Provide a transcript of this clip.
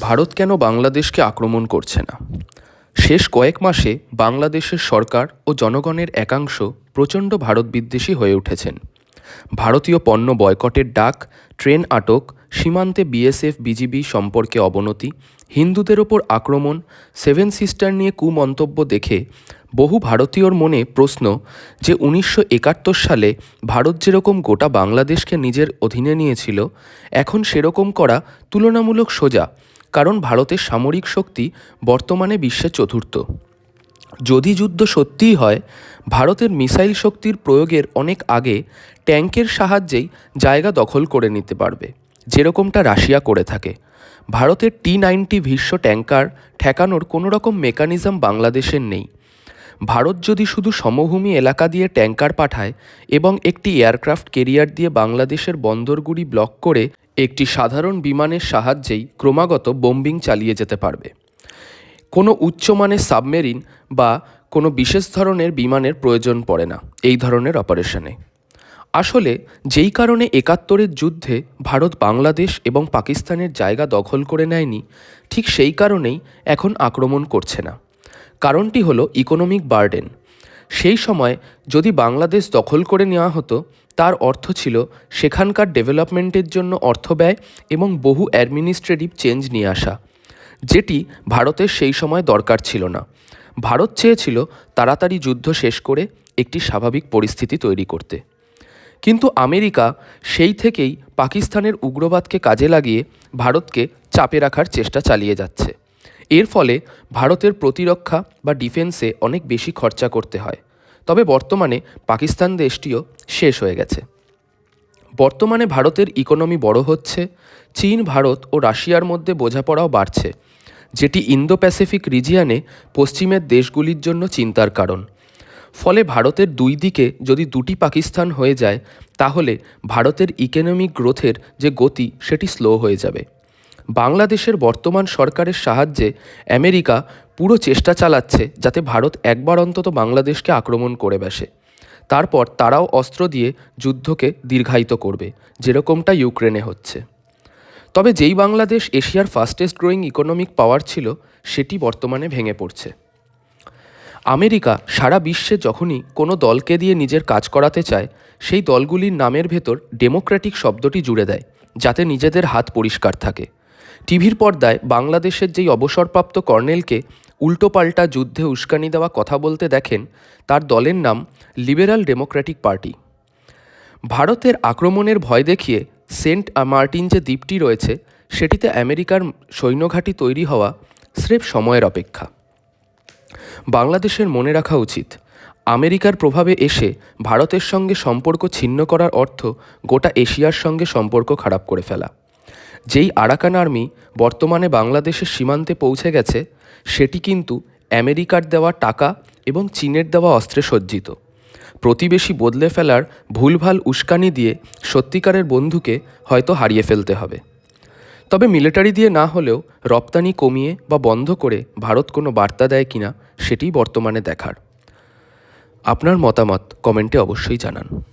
ভারত কেন বাংলাদেশকে আক্রমণ করছে না? শেষ কয়েক মাসে বাংলাদেশের সরকার ও জনগণের একাংশ প্রচণ্ড ভারত বিদ্বেষী হয়ে উঠেছেন। ভারতীয় পণ্য বয়কটের ডাক, ট্রেন আটক, সীমান্তে বিএসএফ, বিজিবি সম্পর্কে অবনতি, হিন্দুদের ওপর আক্রমণ, সেভেন সিস্টার নিয়ে কুমন্তব্য দেখে বহু ভারতীয়র মনে প্রশ্ন যে উনিশশো একাত্তর সালে ভারত যেরকম গোটা বাংলাদেশকে নিজের অধীনে নিয়েছিল, এখন সেরকম করা তুলনামূলক সোজা। কারণ ভারতের সামরিক শক্তি বর্তমানে বিশ্বে চতুর্থ। যদি যুদ্ধ সত্যিই হয়, ভারতের মিসাইল শক্তির প্রয়োগের অনেক আগে ট্যাঙ্কের সাহায্যেই জায়গা দখল করে নিতে পারবে, যেরকমটা রাশিয়া করে থাকে। ভারতের টি নাইনটি ভীষ্ম ট্যাঙ্কার ঠেকানোর কোনো রকম মেকানিজম বাংলাদেশের নেই। ভারত যদি শুধু সমভূমি এলাকা দিয়ে ট্যাঙ্কার পাঠায় এবং একটি এয়ারক্রাফট কেরিয়ার দিয়ে বাংলাদেশের বন্দরগুলি ব্লক করে একটি সাধারণ বিমানের সাহায্যেই ক্রমাগত বোম্বিং চালিয়ে যেতে পারবে। কোনো উচ্চমানের সাবমেরিন বা কোনো বিশেষ ধরনের বিমানের প্রয়োজন পড়ে না এই ধরনের অপারেশনে। আসলে যেই কারণে একাত্তরের যুদ্ধে ভারত বাংলাদেশ এবং পাকিস্তানের জায়গা দখল করে নেয়নি, ঠিক সেই কারণেই এখন আক্রমণ করছে না। কারণটি হলো ইকোনমিক বার্ডেন সেই সময় যদি বাংলাদেশ দখল করে নেওয়া হতো, তার অর্থ ছিল সেখানকার ডেভেলপমেন্টের জন্য অর্থ ব্যয় এবং বহু অ্যাডমিনিস্ট্রেটিভ চেঞ্জ নিয়ে আসা। যেটি ভারতের সেই সময় দরকার ছিল না। ভারত চেয়েছিল তাড়াতাড়ি যুদ্ধ শেষ করে একটি স্বাভাবিক পরিস্থিতি তৈরি করতে। কিন্তু আমেরিকা সেই থেকেই পাকিস্তানের উগ্রবাদকে কাজে লাগিয়ে ভারতকে চাপে রাখার চেষ্টা চালিয়ে যাচ্ছে। এর ফলে ভারতের প্রতিরক্ষা বা ডিফেন্সে অনেক বেশি খরচা করতে হয়। তবে বর্তমানে পাকিস্তান দেশটিও শেষ হয়ে গেছে। বর্তমানে ভারতের ইকোনমি বড় হচ্ছে, চীন, ভারত ও রাশিয়ার মধ্যে বোঝাপড়াও বাড়ছে, যেটি ইন্দো প্যাসিফিক রিজিয়ানে পশ্চিমের দেশগুলির জন্য চিন্তার কারণ। ফলে ভারতের দুই দিকে যদি দুটি পাকিস্তান হয়ে যায়, তাহলে ভারতের ইকোনমিক গ্রোথের যে গতি, সেটি স্লো হয়ে যাবে। বাংলাদেশের বর্তমান সরকারের সাহায্যে আমেরিকা পুরো চেষ্টা চালাচ্ছে যাতে ভারত একবার অন্তত বাংলাদেশকে আক্রমণ করে বসে। তারপর তারাও অস্ত্র দিয়ে যুদ্ধকে দীর্ঘায়িত করবে, যেরকমটা ইউক্রেনে হচ্ছে। তবে যেই বাংলাদেশ এশিয়ার ফাস্টেস্ট গ্রোয়িং ইকোনমিক পাওয়ার ছিল, সেটি বর্তমানে ভেঙে পড়ছে। আমেরিকা সারা বিশ্বে যখনই কোনো দলকে দিয়ে নিজের কাজ করাতে চায়, সেই দলগুলির নামের ভেতর ডেমোক্র্যাটিক শব্দটি জুড়ে দেয়, যাতে নিজেদের হাত পরিষ্কার থাকে। টিভির পর্দায় বাংলাদেশের যেই অবসরপ্রাপ্ত কর্নেলকে উল্টোপাল্টা যুদ্ধে উস্কানি দেওয়া কথা বলতে দেখেন, তার দলের নাম লিবেরাল ডেমোক্র্যাটিক পার্টি। ভারতের আক্রমণের ভয় দেখিয়ে সেন্ট মার্টিন যে দ্বীপটি রয়েছে, সেটিতে আমেরিকার সৈন্যঘাঁটি তৈরি হওয়া স্রেফ সময়ের অপেক্ষা। বাংলাদেশের মনে রাখা উচিত, আমেরিকার প্রভাবে এসে ভারতের সঙ্গে সম্পর্ক ছিন্ন করার অর্থ গোটা এশিয়ার সঙ্গে সম্পর্ক খারাপ করে ফেলা। যেই আরাকান আর্মি বর্তমানে বাংলাদেশের সীমান্তে পৌঁছে গেছে, সেটি কিন্তু আমেরিকার দেওয়া টাকা এবং চীনের দেওয়া অস্ত্রে সজ্জিত। প্রতিবেশী বদলে ফেলার ভুলভাল উস্কানি দিয়ে সত্যিকারের বন্ধুকে হয়তো হারিয়ে ফেলতে হবে। তবে মিলিটারি দিয়ে না হলেও রপ্তানি কমিয়ে বা বন্ধ করে ভারত কোনো বার্তা দেয় কিনা সেটি বর্তমানে দেখার। আপনার মতামত কমেন্টে অবশ্যই জানান।